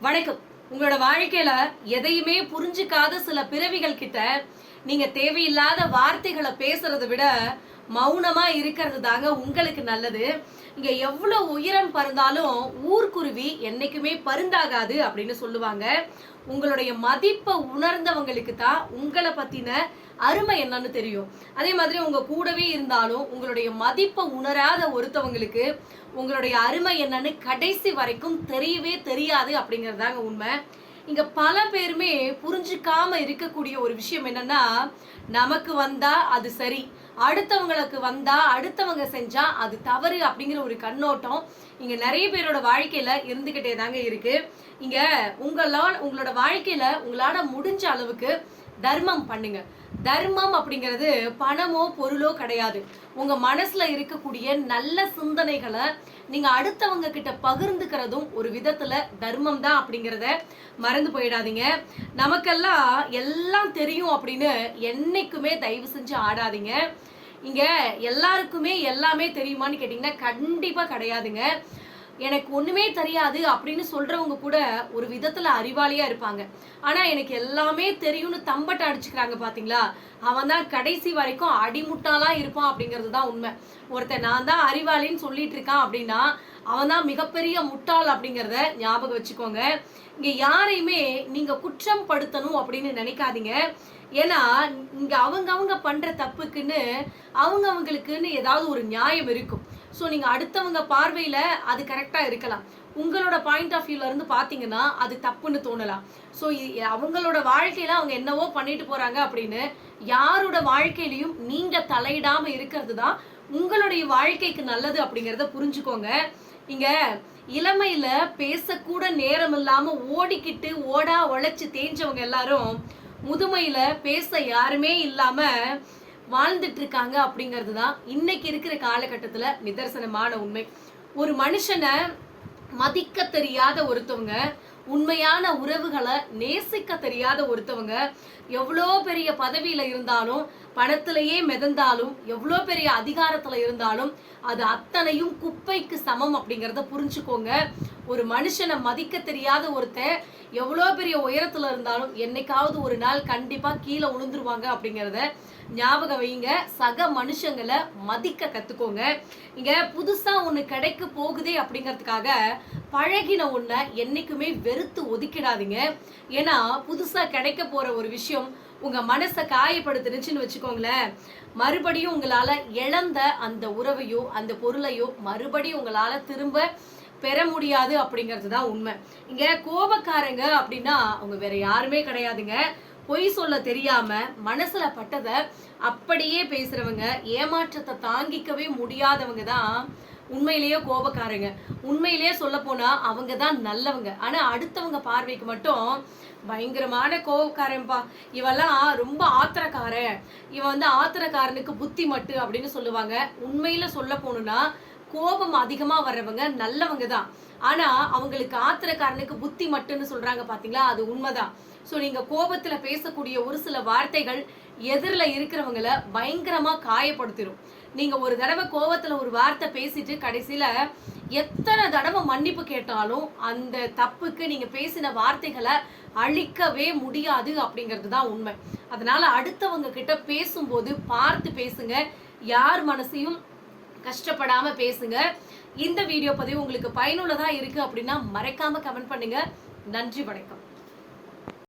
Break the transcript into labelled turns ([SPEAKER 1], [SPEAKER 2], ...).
[SPEAKER 1] வணக்கம். உங்களோட வாழ்க்கையில எதையுமே புரிஞ்சுக்காத சில பிறவிகள் கிட்ட நீங்க தேவையில்லாத வார்த்தைகளை பேசுறதை விட மௌனமா இருக்கிறது தாங்க உங்களுக்கு நல்லது. இங்க எவ்வளவு உயரம் பறந்தாலும் ஊர்க்குருவி என்னைக்குமே பருந்தாகாது அப்படின்னு சொல்லுவாங்க. உங்களுடைய மதிப்பை உணர்ந்தவங்களுக்கு தான் உங்களை பத்தின அருமை என்னன்னு தெரியும். அதே மாதிரி உங்க கூடவே இருந்தாலும் உங்களுடைய மதிப்பை உணராத ஒருத்தவங்களுக்கு உங்களுடைய அருமை என்னன்னு கடைசி வரைக்கும் தெரியவே தெரியாது அப்படிங்கறதாங்க உண்மை. இங்க பல பேருமே புரிஞ்சுக்காம இருக்கக்கூடிய ஒரு விஷயம் என்னன்னா நமக்கு வந்தா அது சரி அடுத்தவங்களுக்கு வந்தா அடுத்தவங்க செஞ்சா அது தவறு அப்படிங்கிற ஒரு கண்ணோட்டம் இங்க நிறைய பேரோட வாழ்க்கையில இருந்துகிட்டே தாங்க இருக்கு. இங்க உங்களால் உங்களோட வாழ்க்கையில உங்களால முடிஞ்ச அளவுக்கு தர்மம் பண்ணுங்க. தர்மம் அப்படிங்கிறது பணமோ பொருளோ கிடையாது. உங்க மனசுல இருக்கக்கூடிய நல்ல சிந்தனைகளை நீங்க அடுத்தவங்க கிட்ட பகிர்ந்துக்கிறதும் ஒரு விதத்துல தர்மம் தான் அப்படிங்கிறத மறந்து போயிடாதீங்க. நமக்கெல்லாம் எல்லாம் தெரியும் அப்படின்னு என்னைக்குமே தயவு செஞ்சு ஆடாதீங்க. இங்க எல்லாருக்குமே எல்லாமே தெரியுமான்னு கேட்டீங்கன்னா கண்டிப்பா கிடையாதுங்க. எனக்கு ஒண்ணுமே தெரியாது அப்படின்னு சொல்றவங்க கூட ஒரு விதத்துல அறிவாளியா இருப்பாங்க. ஆனா எனக்கு எல்லாமே தெரியும்னு தம்பட்டை அடிச்சுக்கிறாங்க பாத்தீங்களா? அவன் தான் கடைசி வரைக்கும் அடிமுட்டாளா இருப்பான் அப்படிங்கிறது தான் உண்மை. ஒருத்தன் நான் தான் அறிவாளின்னு சொல்லிட்டு இருக்கான் அப்படின்னா அவன் தான் மிகப்பெரிய முட்டாள் அப்படிங்கிறத ஞாபகம் வச்சுக்கோங்க. இங்க யாரையுமே நீங்க குற்றம் படுத்தணும் அப்படின்னு நினைக்காதீங்க. ஏன்னா இங்க அவங்க அவங்க பண்ற தப்புக்குன்னு அவங்க அவங்களுக்குன்னு ஏதாவது ஒரு நியாயம் இருக்கும். ஸோ நீங்கள் அடுத்தவங்க பார்வையில் அது கரெக்டாக இருக்கலாம். உங்களோட பாயிண்ட் ஆஃப் வியூல இருந்து அது தப்புன்னு தோணலாம். ஸோ அவங்களோட வாழ்க்கையில் அவங்க என்னவோ பண்ணிட்டு போகிறாங்க அப்படின்னு யாரோட வாழ்க்கையிலையும் நீங்கள் தலையிடாமல் இருக்கிறது தான் உங்களுடைய வாழ்க்கைக்கு நல்லது அப்படிங்கிறத புரிஞ்சுக்கோங்க. இங்கே இளமையில் பேசக்கூட நேரம் இல்லாமல் ஓடிக்கிட்டு ஓடா உழைச்சி தேஞ்சவங்க எல்லாரும் முதுமையில் பேச யாருமே இல்லாமல் வாழ்ந்துட்டு இருக்காங்க அப்படிங்கிறது தான் இன்னைக்கு இருக்கிற காலகட்டத்தில் நிதர்சனமான உண்மை. ஒரு மனுஷனை மதிக்க தெரியாத ஒருத்தவங்க உண்மையான உறவுகளை நேசிக்க தெரியாத ஒருத்தவங்க எவ்வளோ பெரிய பதவியில இருந்தாலும் பணத்திலேயே மிதந்தாலும் எவ்வளோ பெரிய அதிகாரத்துல இருந்தாலும் அது அத்தனையும் குப்பைக்கு சமம் அப்படிங்கிறத புரிஞ்சுக்கோங்க. ஒரு மனுஷனை மதிக்க தெரியாத ஒருத்தன் எவ்வளோ பெரிய உயரத்தில் இருந்தாலும் என்னைக்காவது ஒரு நாள் கண்டிப்பாக கீழே உளுந்துருவாங்க அப்படிங்கிறத ஞாபகம் வைங்க. சக மனுஷங்களை மதிக்க கற்றுக்கோங்க இங்கே புதுசாக ஒன்று கிடைக்க போகுதே அப்படிங்கிறதுக்காக பழகின ஒன்றை என்றைக்குமே வெறுத்து ஒதுக்கிடாதீங்க. ஏன்னா புதுசாக கிடைக்க போகிற ஒரு விஷயம் உங்கள் மனசை காயப்படுத்துனுச்சுன்னு வச்சுக்கோங்களேன். மறுபடியும் உங்களால் இழந்த அந்த உறவையோ அந்த பொருளையோ மறுபடியும் உங்களால் திரும்ப பெற முடியாது அப்படிங்கிறது தான் உண்மை. இங்க கோபக்காரங்க அப்படின்னா அவங்க வேற யாருமே கிடையாதுங்க. பொய் சொல்ல தெரியாம மனசுல பட்டதை அப்படியே பேசுறவங்க ஏமாற்றத்தை தாங்கிக்கவே முடியாதவங்க தான் உண்மையிலேயே கோபக்காரங்க. உண்மையிலேயே சொல்ல போனா அவங்க தான் நல்லவங்க. ஆனா அடுத்தவங்க பார்வைக்கு மட்டும் பயங்கரமான கோபக்காரன்பா இவெல்லாம் ரொம்ப ஆத்திரக்காரன். இவன் வந்து ஆத்திரக்காரனுக்கு புத்தி மட்டு அப்படின்னு சொல்லுவாங்க. உண்மையில சொல்ல போகணும்னா கோபம் அதிகமா வர்றவங்க நல்லவங்க தான் ஆனா அவங்களுக்கு ஆத்திரக்காரனுக்கு புத்தி மட்டுன்னு சொல்றாங்க பாத்தீங்களா? அது உண்மைதான். ஸோ நீங்க கோபத்துல பேசக்கூடிய ஒரு சில வார்த்தைகள் எதிரில் இருக்கிறவங்கள பயங்கரமா காயப்படுத்திடும் நீங்க ஒரு தடவை கோபத்துல ஒரு வார்த்தை பேசிட்டு கடைசியில எத்தனை தடவை மன்னிப்பு கேட்டாலும் அந்த தப்புக்கு நீங்க பேசின வார்த்தைகளை அழிக்கவே முடியாது அப்படிங்கிறது தான் உண்மை. அதனால அடுத்தவங்க கிட்ட பேசும்போது பார்த்து பேசுங்க. யார் மனசையும் கஷ்டப்படாம பேசுங்க. இந்த வீடியோ பதிவு உங்களுக்கு பயனுள்ளதா இருக்கு அப்படின்னா மறைக்காம கமெண்ட் பண்ணுங்க. நன்றி வணக்கம்.